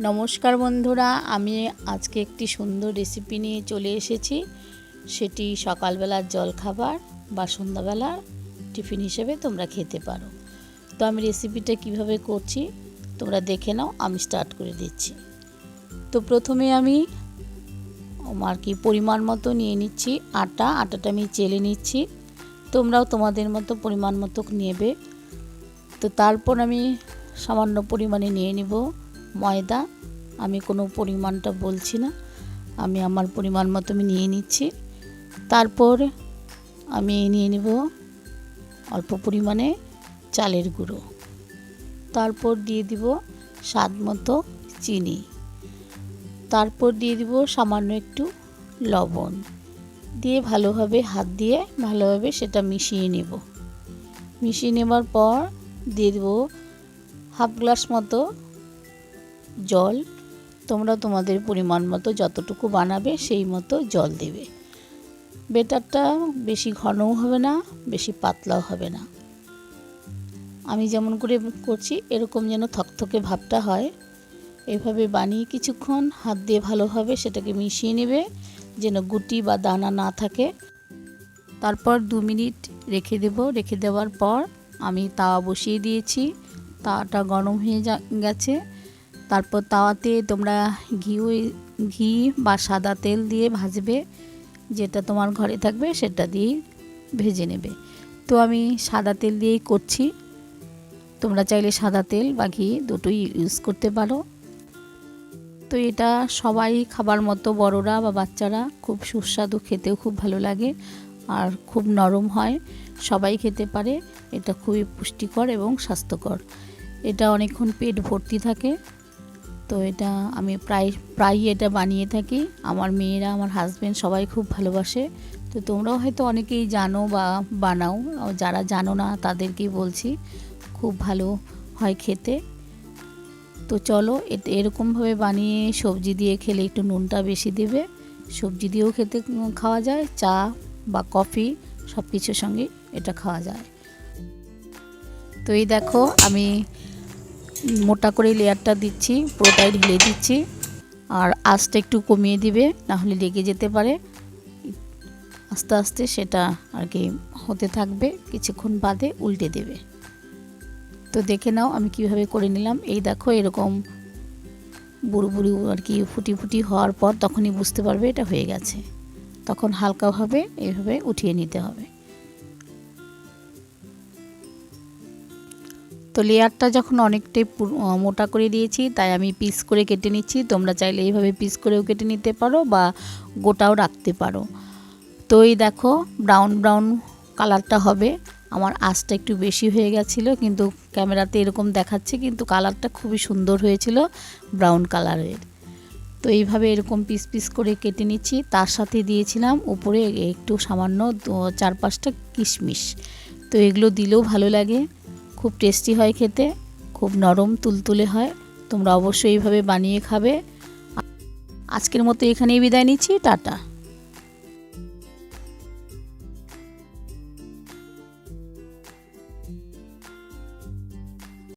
নমস্কার বন্ধুরা, আমি আজকে একটি সুন্দর রেসিপি নিয়ে চলে এসেছি। সেটি সকালবেলার জলখাবার বা সন্ধ্যাবেলার টিফিন হিসেবে তোমরা খেতে পারো। তো আমি রেসিপিটা কীভাবে করছি, তোমরা দেখে নাও, আমি স্টার্ট করে দিচ্ছি। তো প্রথমে আমি আর কি পরিমাণ মতো নিয়ে নিচ্ছি, আটা। আটাটা আমি চেলে নিচ্ছি। তোমরাও তোমাদের মতো পরিমাণ মতো নেবে। তো তারপর আমি সামান্য পরিমাণে নিয়ে নিব। ময়দা, আমি কোনো পরিমাণটা বলছি না, আমি আমার পরিমাণ মতো আমি নিয়ে নিচ্ছি। তারপর আমি নিয়ে নেব অল্প পরিমাণে চালের গুঁড়ো। তারপর দিয়ে দিব স্বাদ মতো চিনি। তারপর দিয়ে দিব সামান্য একটু লবণ। দিয়ে ভালোভাবে হাত দিয়ে ভালোভাবে সেটা মিশিয়ে নেব। মিশিয়ে নেবার পর দিয়ে দেবো হাফ গ্লাস মতো জল, তোমরা তোমাদের পরিমাণ মতো যতটুকু বানাবে সেই মতো জল দেবে। বেটারটা বেশি ঘনও হবে না, বেশি পাতলাও হবে না। আমি যেমন করে করছি, এরকম যেন থকথকে ভাবটা হয়। এভাবে বানিয়ে কিছুক্ষণ হাত দিয়ে ভালোভাবে সেটাকে মিশিয়ে নেবে, যেন গুটি বা দানা না থাকে। তারপর দু মিনিট রেখে দেব। রেখে দেওয়ার পর আমি তাওয়া বসিয়ে দিয়েছি। তাওয়াটা গরম হয়ে গেছে। তারপর তাওয়াতে তোমরা ঘিও ঘি বা সাদা তেল দিয়ে ভাজবে। যেটা তোমার ঘরে থাকবে সেটা দিয়েই ভেজে নেবে। তো আমি সাদা তেল দিয়েই করছি। তোমরা চাইলে সাদা তেল বা ঘি দুটোই ইউজ করতে পারো। তো এটা সবাই খাবার মতো বড়রা বা বাচ্চারা খুব সুস্বাদু, খেতেও খুব ভালো লাগে আর খুব নরম হয়। সবাই খেতে পারে। এটা খুবই পুষ্টিকর এবং স্বাস্থ্যকর। এটা অনেকক্ষণ পেট ভর্তি থাকে। তো এটা আমি প্রায়, প্রায়ই এটা বানিয়ে থাকি। আমার মেয়েরা, আমার হাজব্যান্ড সবাই খুব ভালোবাসে। তো তোমরাও হয়তো অনেকেই জানো বা বানাও। যারা জানো না, তাদেরকেই বলছি, খুব ভালো হয় খেতে। তো চলো এরকমভাবে বানিয়ে সবজি দিয়ে খেলে একটু নুনটা বেশি দেবে। সবজি দিয়েও খেতে খাওয়া যায়, চা বা কফি সব কিছুর সঙ্গে এটা খাওয়া যায়। তো এই দেখো, আমি মোটা করে লেয়ারটা দিচ্ছি, পুরোটাই ঢেলে দিচ্ছি। আর আঁচটা একটু কমিয়ে দিবে নাহলে লেগে যেতে পারে। আস্তে আস্তে সেটা আর কি হতে থাকবে, কিছুক্ষণ বাদে উল্টে দেবে। তো দেখে নাও আমি কীভাবে করে নিলাম। এই দেখো এরকম বুড়ো বুড়ি আর কি ফুটি ফুটি হওয়ার পর তখনই বুঝতে পারবে এটা হয়ে গেছে। তখন হালকাভাবে এইভাবে উঠিয়ে নিতে হবে। তো লেয়ারটা যখন অনেকটাই মোটা করে দিয়েছি, তাই আমি পিস করে কেটে নিচ্ছি। তোমরা চাইলে এইভাবে পিস করেও কেটে নিতে পারো বা গোটাও রাখতে পারো। তো এই দেখো, ব্রাউন ব্রাউন কালারটা হবে। আমার আঁচটা একটু বেশি হয়ে গেছিল, কিন্তু ক্যামেরাতে এরকম দেখাচ্ছে, কিন্তু কালারটা খুবই সুন্দর হয়েছিল ব্রাউন কালারের। তো এইভাবে এরকম পিস পিস করে কেটে নিচ্ছি। তার সাথে দিয়েছিলাম উপরে একটু সামান্য চার পাঁচটা কিশমিশ। তো এগুলো দিলেও ভালো লাগে। খুব টেস্টি হয় খেতে, খুব নরম তুলতুলে হয়। তোমরা অবশ্যই এইভাবে বানিয়ে খাবে। আজকের মতো এখানেই বিদায় নিচ্ছি, টাটা।